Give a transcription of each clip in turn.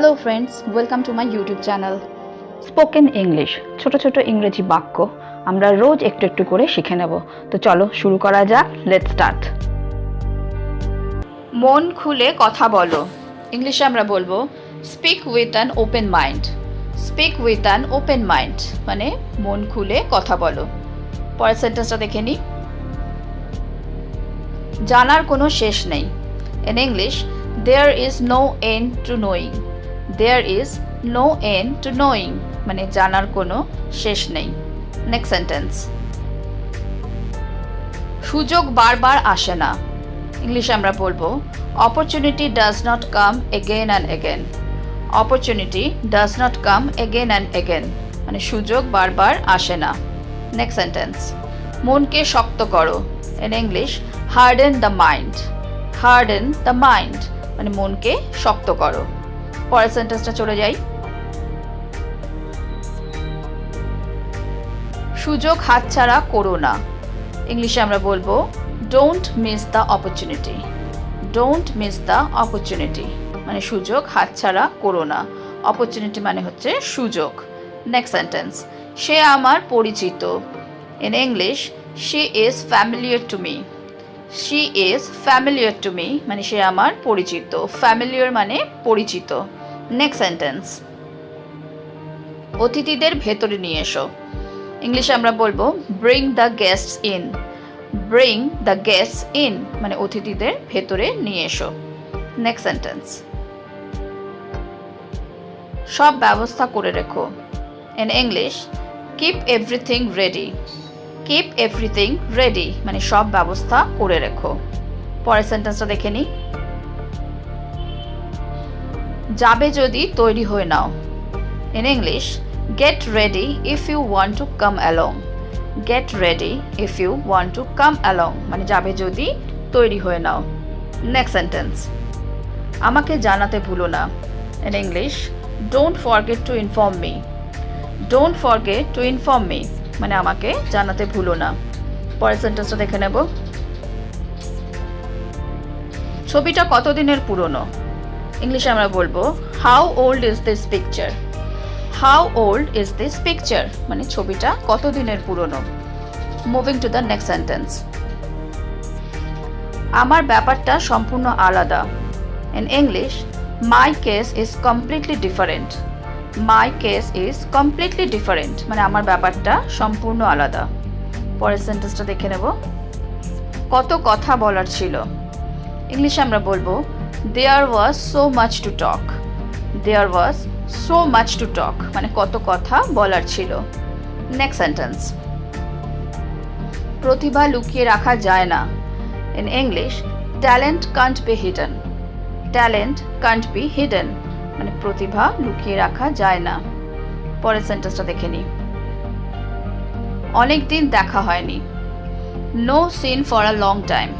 Hello friends welcome to my YouTube channel spoken English ছোট ছোট ইংরেজি বাক্য আমরা রোজ একটু একটু করে শিখে নেব। তো চলো শুরু করা যাক। লেট স্টার্ট মন খুলে কথা বলো। ইংলিশে আমরা বলব speak with an open mind speak with an open mind মানে মন খুলে কথা বলো। পরের সেন্টেন্সটা দেখে নিই জানার কোনো শেষ নেই। In English there is no end to knowing there is no end to knowing মানে জানার কোনো শেষ নেই। নেক্সট সেন্টেন্স সুযোগ বারবার আসে না। ইংলিশে আমরা বলব opportunity does not come again and again opportunity does not come again and again মানে সুযোগ বারবার আসে না। নেক্সট সেন্টেন্স মনকে শক্ত করো। In English hard harden the mind hard harden the mind মানে মনকে শক্ত করো। পরের সেন্টেন্সটা চলে যাই। সুযোগ হাতছাড়া করো না। ইংলিশে আমরা বলব don't miss the opportunity don't miss the opportunity মানে সুযোগ হাতছাড়া করো না। অপরচুনিটি মানে হচ্ছে সুযোগ। নেক্সট সেন্টেন্স সে আমার পরিচিত। In English she is familiar to me she is familiar to me মানে সে আমার পরিচিত। ফ্যামিলিয়ার মানে পরিচিত। নেক্সট সেন্টেন্স অতিথিদের ভেতরে নিয়ে এসো। ইংলিশে আমরা বলব bring the guests in bring the guests in মানে অতিথিদের ভেতরে নিয়ে এসো। নেক্সট সেন্টেন্স সব ব্যবস্থা করে রেখো। In English keep everything ready keep everything ready মানে সব ব্যবস্থা করে রেখো। পরের সেন্টেন্সটা দেখে নিই যাবে যদি তৈরি হয়ে নাও। In English get ready if you want to come along get ready if you want to come along মানে যাবে যদি তৈরি হয়ে নাও। নেক্সট সেন্টেন্স আমাকে জানাতে ভুলো না। In English don't forget to inform me don't forget to inform me মানে আমাকে জানাতে ভুলো না। পরের সেন্টেন্সটা দেখে নেব। ছবিটা কতদিনের পুরনো? ইংলিশে আমরা বলব how old is this picture how old is this picture মানে ছবিটা কতদিনের পুরনো? Moving to the next sentence আমার ব্যাপারটা সম্পূর্ণ আলাদা। In English my case is completely different my case is completely different মানে আমার ব্যাপারটা সম্পূর্ণ আলাদা। পরের সেন্টেন্সটা দেখে নেব। কত কথা বলার ছিল। ইংলিশে আমরা বলব there was so much to talk there was so much to talk মানে কত কথা বলার ছিল। নেক্সট সেন্টেন্স প্রতিভা লুকিয়ে রাখা যায় না। In English talent can't be hidden talent can't be hidden মানে প্রতিভা লুকিয়ে রাখা যায় না। পরের সেন্টেন্সটা দেখে নিই অনেক দিন দেখা হয়নি। No seen for a long time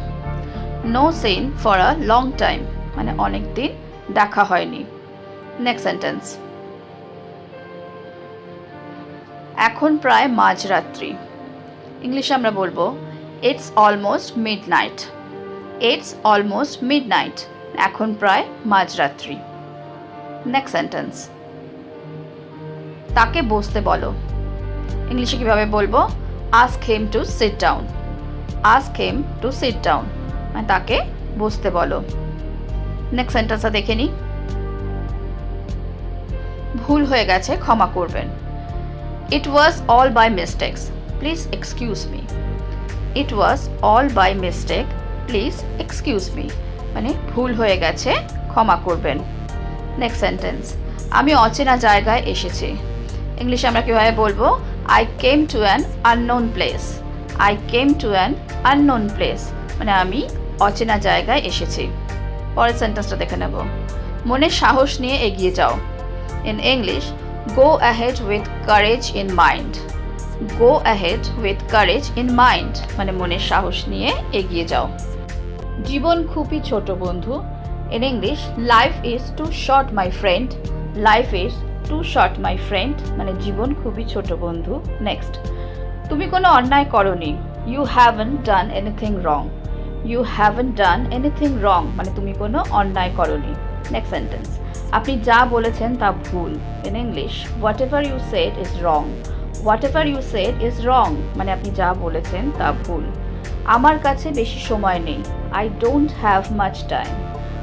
no seen for a long time মানে অনেক দিন দেখা হয়নি। নেক্সট সেন্টেন্স এখন প্রায় মাঝরাত্রি। ইংলিশে আমরা বলব it's almost midnight it's almost midnight এখন প্রায় মাঝরাত্রি। নেক্সট সেন্টেন্স তাকে বসতে বলো। ইংলিশে কীভাবে বলব? Ask him to sit down ask him to sit down মানে তাকে বসতে বলো। নেক্সট সেন্টেন্সটা দেখে নিই ভুল হয়ে গেছে, ক্ষমা করবেন। It was all by mistakes please excuse me it was all by mistake please excuse me মানে ভুল হয়ে গেছে, ক্ষমা করবেন। নেক্সট সেন্টেন্স আমি অচেনা জায়গায় এসেছি। ইংলিশে আমরা কীভাবে বলব? I came to an unknown place I came to an unknown place মানে আমি অচেনা জায়গায় এসেছি। পরের সেন্টেন্সটা দেখে নেব। মনে সাহস নিয়ে এগিয়ে যাও। In English go ahead with courage in mind go ahead with courage in mind মানে মনের সাহস নিয়ে এগিয়ে যাও। জীবন খুবই ছোট বন্ধু। In English life is too short my friend life is too short my friend মানে জীবন খুবই ছোট, বন্ধু। নেক্সট তুমি কোনো অন্যায় করনি। You haven't done anything wrong you haven't done anything wrong মানে তুমি কোনো অন্যায় করনি। নেক্সট সেন্টেন্স আপনি যা বলেছেন তা ভুল। In English whatever you said is wrong whatever you said is wrong মানে আপনি যা বলেছেন তা ভুল। আমার কাছে বেশি সময় নেই। I don't have much time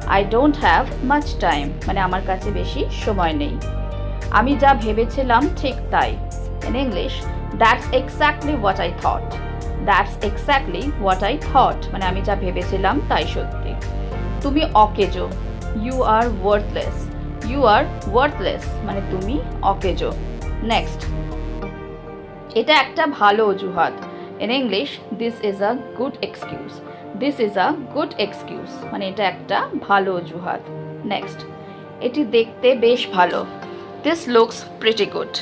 I don't have much time মানে আমার কাছে বেশি সময় নেই। আমি যা ভেবেছিলাম ঠিক তাই। In English that's exactly what I thought that's exactly what I thought মানে আমি যা ভেবেছিলাম তাই সত্যি। তুমি অকেজো। You are worthless you are worthless মানে তুমি অকেজো। নেক্সট এটা একটা ভালো অজুহাত। In English this is a good excuse this is a good excuse মানে এটা একটা ভালো অজুহাত। নেক্সট এটি দেখতে বেশ ভালো। This looks pretty good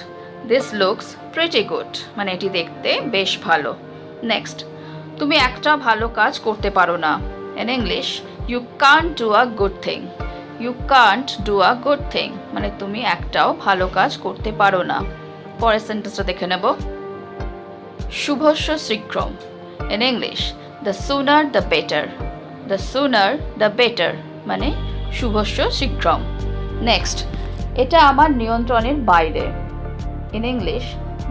this looks pretty good মানে এটি দেখতে বেশ ভালো। নেক্সট তুমি একটা ভালো কাজ করতে পারো না। In English you can't do a good thing you can't do a good thing মানে তুমি একটাও ভালো কাজ করতে পারো না। পরের সেন্টেন্সটা দেখে নেব। শুভস্য শীঘ্রম। In English the sooner the better the sooner the better মানে শুভস্য শীঘ্রম। নেক্সট এটা আমার নিয়ন্ত্রণের বাইরে। In English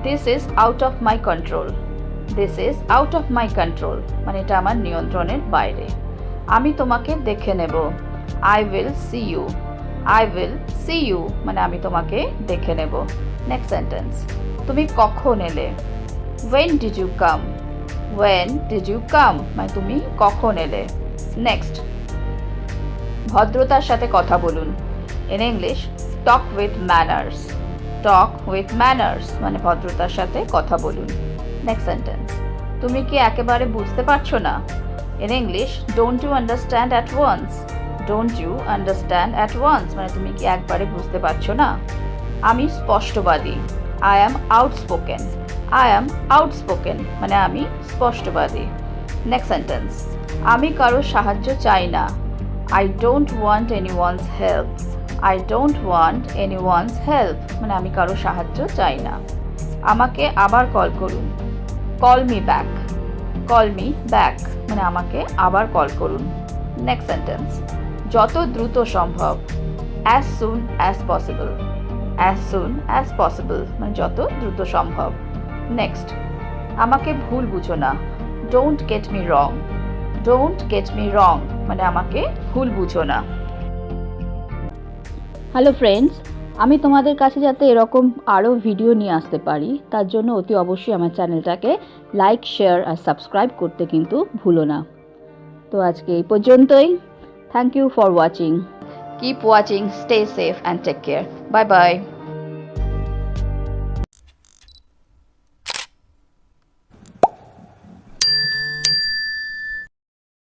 this is out of my control this is out of my control মানে এটা আমার নিয়ন্ত্রণের বাইরে। আমি তোমাকে দেখে নেব। I will see you I will see you মানে আমি তোমাকে দেখে নেব। নেক্সট সেন্টেন্স তুমি কখন এলে? When did you come when did you come মানে তুমি কখন এলে? নেক্সট ভদ্রতার সাথে কথা বলুন। In English talk with manners talk with manners মানে ভদ্রতার সাথে কথা বলুন। নেক্সট সেন্টেন্স তুমি কি একেবারে বুঝতে পারছ না? In English don't you understand at once don't you understand at once মানে তুমি কি একবারে বুঝতে পারছ না? আমি স্পষ্টবাদী। I am outspoken I am outspoken মানে আমি স্পষ্টবাদী। নেক্সট সেন্টেন্স আমি কারও সাহায্য চাই না। I don't want anyone's help I don't want anyone's help মানে আমি কারও সাহায্য চাই না। আমাকে আবার কল করুন। Call me back call me back মানে আমাকে আবার কল করুন। নেক্সট সেন্টেন্স যত দ্রুত সম্ভব as soon as possible as soon as possible মানে যত দ্রুত সম্ভব। নেক্সট আমাকে ভুল বুঝো না। Don't get me wrong don't get me wrong মানে আমাকে ভুল বুঝো না। হ্যালো ফ্রেন্ডস আমি তোমাদের কাছে যাতে এরকম আরও ভিডিও নিয়ে আসতে পারি তার জন্য অতি অবশ্যই আমার চ্যানেলটাকে লাইক শেয়ার আর সাবস্ক্রাইব করতে কিন্তু ভুলো না। তো আজকে এই পর্যন্তই। Thank you for watching keep watching stay safe and take care bye bye.